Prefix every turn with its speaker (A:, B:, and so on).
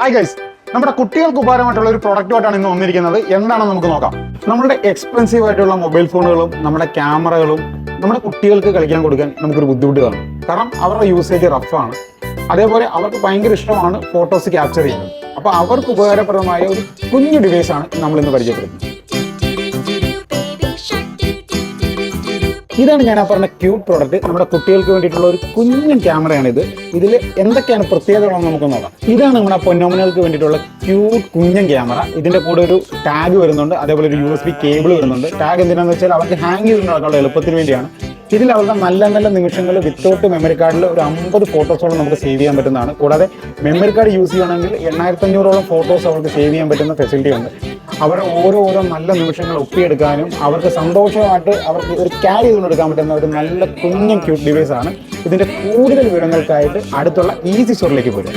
A: Hi guys നമ്മുടെ കുട്ടികൾക്ക് ഉപകാരമായിട്ടുള്ള ഒരു പ്രൊഡക്റ്റുമായിട്ടാണ് ഇന്ന് വന്നിരിക്കുന്നത്. എന്താണെന്ന് നമുക്ക് നോക്കാം. നമ്മുടെ എക്സ്പെൻസീവ് ആയിട്ടുള്ള മൊബൈൽ ഫോണുകളും നമ്മുടെ ക്യാമറകളും നമ്മുടെ കുട്ടികൾക്ക് കളിക്കാൻ കൊടുക്കാൻ നമുക്കൊരു ബുദ്ധിമുട്ട് കാണും. കാരണം അവരുടെ യൂസേജ് റഫാണ് അതേപോലെ അവർക്ക് ഭയങ്കര ഇഷ്ടമാണ് ഫോട്ടോസ് ക്യാപ്ചർ ചെയ്യുന്നത്. അപ്പോൾ അവർക്ക് ഉപകാരപ്രദമായ ഒരു കുഞ്ഞു ഡിവൈസാണ് നമ്മൾ ഇന്ന് പരിചയപ്പെടുന്നത് ഇതാണ് ഞാൻ ആ പറഞ്ഞ ക്യൂട്ട് പ്രോഡക്റ്റ് നമ്മുടെ കുട്ടികൾക്ക് വേണ്ടിയിട്ടുള്ള ഒരു കുഞ്ഞു ക്യാമറയാണ് ഇത്. ഇതിൽ എന്തൊക്കെയാണ് പ്രത്യേകതകളെന്ന് നമുക്ക് നോക്കാം. ഇതാണ് നമ്മുടെ പൊന്നോമനകൾക്ക് വേണ്ടിയിട്ടുള്ള ക്യൂട്ട് കുഞ്ഞൻ ക്യാമറ ഇതിന്റെ കൂടെ ഒരു ടാഗ് വരുന്നുണ്ട്. അതേപോലെ ഒരു യു എസ് ബി കേബിൾ വരുന്നുണ്ട്. ടാഗ് എന്തിനാന്ന് വെച്ചാൽ അവർക്ക് ഹാങ് ചെയ്ത് എളുപ്പത്തിന് വേണ്ടിയാണ്. ഇതിൽ അവരുടെ നല്ല നല്ല നിമിഷങ്ങൾ വിത്തൗട്ട് മെമ്മറി കാർഡിൽ ഒരു അമ്പത് ഫോട്ടോസോളം നമുക്ക് സേവ് ചെയ്യാൻ പറ്റുന്നതാണ്. കൂടാതെ മെമ്മറി കാർഡ് യൂസ് ചെയ്യണമെങ്കിൽ എണ്ണായിരത്തി അഞ്ഞൂറോളം ഫോട്ടോസ് അവർക്ക് സേവ് ചെയ്യാൻ പറ്റുന്ന ഫെസിലിറ്റി ഉണ്ട്. അവരുടെ ഓരോ ഓരോ നല്ല നിമിഷങ്ങൾ ഒപ്പിയെടുക്കാനും അവർക്ക് സന്തോഷമായിട്ട് അവർക്ക് ഒരു ക്യാരി ചെയ്തുകൊണ്ടെടുക്കാൻ പറ്റുന്ന ഒരു നല്ല കുഞ്ഞൻ ക്യൂട്ട് ഡിവൈസ് ആണ്. ഇതിന്റെ കൂടുതൽ വിവരങ്ങൾക്കായിട്ട് അടുത്തുള്ള ഈസി സ്റ്റോറിലേക്ക് പോരും